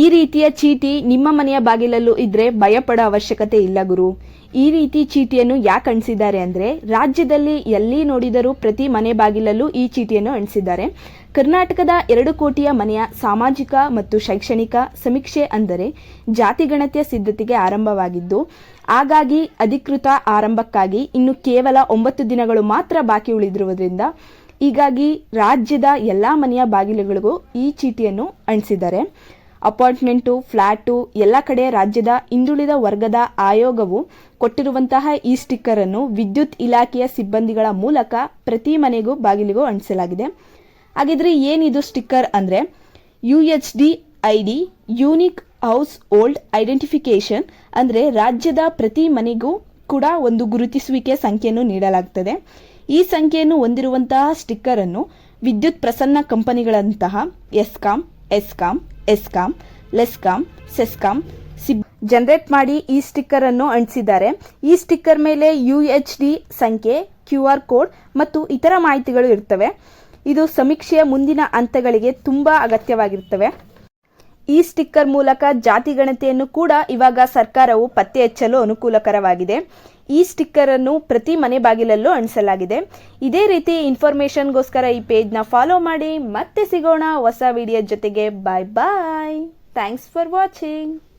ಈ ರೀತಿಯ ಚೀಟಿ ನಿಮ್ಮ ಮನೆಯ ಬಾಗಿಲಲ್ಲೂ ಇದ್ರೆ ಭಯಪಡೋ ಅವಶ್ಯಕತೆ ಇಲ್ಲ, ಗುರು. ಈ ರೀತಿ ಚೀಟಿಯನ್ನು ಯಾಕೆ ಅಂಟಿಸಿದ್ದಾರೆ ಅಂದರೆ, ರಾಜ್ಯದಲ್ಲಿ ಎಲ್ಲಿ ನೋಡಿದರೂ ಪ್ರತಿ ಮನೆ ಬಾಗಿಲಲ್ಲೂ ಈ ಚೀಟಿಯನ್ನು ಅಣಿಸಿದ್ದಾರೆ ಕರ್ನಾಟಕದ ಎರಡು ಕೋಟಿಯ ಮನೆಯ ಸಾಮಾಜಿಕ ಮತ್ತು ಶೈಕ್ಷಣಿಕ ಸಮೀಕ್ಷೆ ಅಂದರೆ ಜಾತಿಗಣತಿಯ ಸಿದ್ಧತೆಗೆ ಆರಂಭವಾಗಿದ್ದು, ಹಾಗಾಗಿ ಅಧಿಕೃತ ಆರಂಭಕ್ಕಾಗಿ ಇನ್ನು ಕೇವಲ ಒಂಬತ್ತು ದಿನಗಳು ಮಾತ್ರ ಬಾಕಿ ಉಳಿದಿರುವುದರಿಂದ ಹೀಗಾಗಿ ರಾಜ್ಯದ ಎಲ್ಲ ಮನೆಯ ಬಾಗಿಲುಗಳಿಗೂ ಈ ಚೀಟಿಯನ್ನು ಅಂಟಿಸಿದ್ದಾರೆ ಅಪಾರ್ಟ್ಮೆಂಟು ಫ್ಲ್ಯಾಟು ಎಲ್ಲ ಕಡೆ ರಾಜ್ಯದ ಹಿಂದುಳಿದ ವರ್ಗದ ಆಯೋಗವು ಕೊಟ್ಟಿರುವಂತಹ ಈ ಸ್ಟಿಕ್ಕರನ್ನು ವಿದ್ಯುತ್ ಇಲಾಖೆಯ ಸಿಬ್ಬಂದಿಗಳ ಮೂಲಕ ಪ್ರತಿ ಮನೆಗೂ ಬಾಗಿಲಿಗೂ ಅಂಟಿಸಲಾಗಿದೆ. ಹಾಗಿದ್ರೆ ಏನಿದು ಸ್ಟಿಕ್ಕರ್ ಅಂದರೆ U H D I D, unique house old identification ಅಂದರೆ ರಾಜ್ಯದ ಪ್ರತಿ ಮನೆಗೂ ಕೂಡ ಒಂದು ಗುರುತಿಸುವಿಕೆ ಸಂಖ್ಯೆಯನ್ನು ನೀಡಲಾಗುತ್ತದೆ ಈ ಸಂಖ್ಯೆಯನ್ನು ಹೊಂದಿರುವಂತಹ ಸ್ಟಿಕ್ಕರನ್ನು ವಿದ್ಯುತ್ ಪ್ರಸನ್ನ ಕಂಪನಿಗಳಂತಹ ESCOM ESCOM ESCOM, LESCOM, CESCOM, ಸಿಬ್ ಜನರೇಟ್ ಮಾಡಿ ಈ ಸ್ಟಿಕ್ಕರ್ ಅನ್ನು ಅಂಟಿಸಿದ್ದಾರೆ. ಈ ಸ್ಟಿಕ್ಕರ್ ಮೇಲೆ ಯು ಎಚ್ ಡಿ ಸಂಖ್ಯೆ, ಕ್ಯೂ ಆರ್ ಕೋಡ್ ಮತ್ತು ಇತರ ಮಾಹಿತಿಗಳು ಇರ್ತವೆ ಇದು ಸಮೀಕ್ಷೆಯ ಮುಂದಿನ ಹಂತಗಳಿಗೆ ತುಂಬ ಅಗತ್ಯವಾಗಿರ್ತವೆ ಈ ಸ್ಟಿಕ್ಕರ್ ಮೂಲಕ ಜಾತಿ ಗಣತಿಯನ್ನು ಕೂಡ ಇವಾಗ ಸರ್ಕಾರವು ಪತ್ತೆ ಹಚ್ಚಲು ಅನುಕೂಲಕರವಾಗಿದೆ. ಈ ಸ್ಟಿಕ್ಕರ್ ಅನ್ನು ಪ್ರತಿ ಮನೆ ಬಾಗಿಲಲ್ಲೂ ಅಂಟಿಸಲಾಗಿದೆ ಇದೇ ರೀತಿ ಇನ್ಫಾರ್ಮೇಶನ್ಗೋಸ್ಕರ ಈ ಪೇಜ್ನ ಫಾಲೋ ಮಾಡಿ ಮತ್ತೆ ಸಿಗೋಣ ಹೊಸ ವಿಡಿಯೋ ಜೊತೆಗೆ. Bye bye. Thanks for watching.